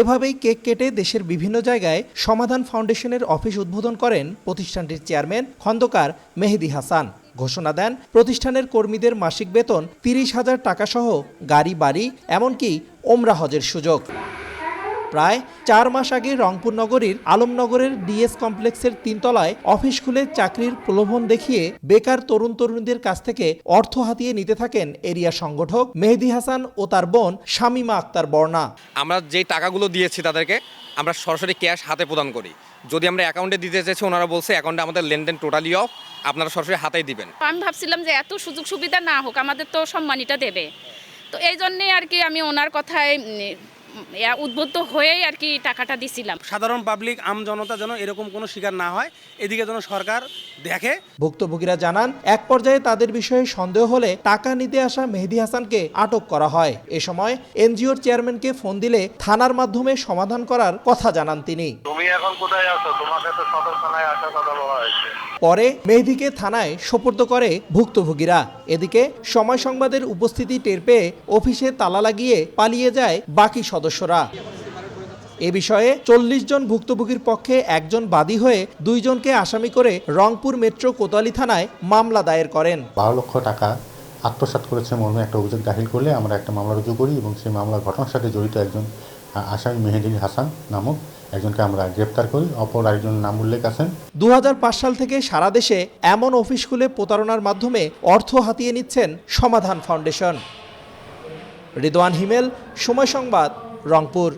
এভাবেই কেক কেটে দেশের বিভিন্ন জায়গায় সমাধান ফাউন্ডেশনের অফিস উদ্বোধন করেন প্রতিষ্ঠানটির চেয়ারম্যান খন্দকার মেহেদি হাসান। ঘোষণা দেন, প্রতিষ্ঠানের কর্মীদের মাসিক বেতন তিরিশ হাজার টাকা সহ গাড়ি, বাড়ি, এমনকি ওমরা হজের সুযোগ। প্রায় চার মাস আগে রংপুর নগরীর আলমনগরের ডিএস কমপ্লেক্সের তিনতলায় অফিস খুলে চাকরির প্রলোভন দেখিয়ে বেকার তরুণ তরুণীদের কাছ থেকে অর্থ হাতিয়ে নিতে থাকেন এরিয়া সংগঠক মেহেদি হাসান ও তার বোন শামিমা আক্তার বর্ণা। আমরা যেই টাকাগুলো দিয়েছি তাদেরকে আমরা সরাসরি ক্যাশ হাতে প্রদান করি। যদি আমরা অ্যাকাউন্টে দিতে চাইছি ওনারা বলছে অ্যাকাউন্টে আমাদের লেনদেন টোটালি অফ আপনারা সরাসরি হাতেই দিবেন। আমি ভাবছিলাম যে এত সুযোগ সুবিধা না হোক আমাদের তো সম্মানিটা দেবে। তো এই জন্যে আর কি আমি ওনার কথায় উদ্বুদ্ধ হয়েই আর কি টাকাটা দিছিলাম। সাধারণ পাবলিক আম জনতা যেন এরকম কোনো শিকার না হয় এদিকে যেন সরকার দেখে। ভুক্তভোগীরা জানান এক পর্যায়ে তাদের বিষয়ে সন্দেহ হলে টাকা নিতে আসা মেহেদি হাসানকে আটক করা হয়। এ সময় এনজিওর চেয়ারম্যানকে ফোন দিলে থানার মাধ্যমে সমাধান করার কথা জানান তিনি। তুমি এখন কোথায় আছো? তোমাকে তো সদর থানায় আসার কথা বলা হয়েছে। পরে মেহেদিকে থানায় সোপর্দ করে ভুক্তভোগীরা। এদিকে সময় সংবাদের উপস্থিতি টের পেয়ে অফিসে তালা লাগিয়ে পালিয়ে যায় বাকি সদস্যরা। এ বিষয়ে চল্লিশ জন ভুক্তভোগীর পক্ষে একজন বাদী হয়ে দুইজনকে আসামি করে রংপুর মেট্রো কোতোয়ালি থানায় মামলা দায়ের করেন। বারো লক্ষ টাকা আত্মসাৎ করেছে মর্মে একটা অভিযোগ দাখিল করলে আমরা একটা মামলা রুজু করি এবং সেই মামলার ঘটনার সাথে জড়িত একজন আসামি মেহেদি হাসান নামক একজনকে আমরা গ্রেপ্তার করি, অপর একজন নাম উল্লেখ আছেন দু হাজার পাঁচ সাল থেকে সারা দেশে এমন অফিস খুলে প্রতারণার মাধ্যমে অর্থ হাতিয়ে নিচ্ছেন সমাধান ফাউন্ডেশন। রিদওয়ান হিমেল, সময় সংবাদ, রংপুর।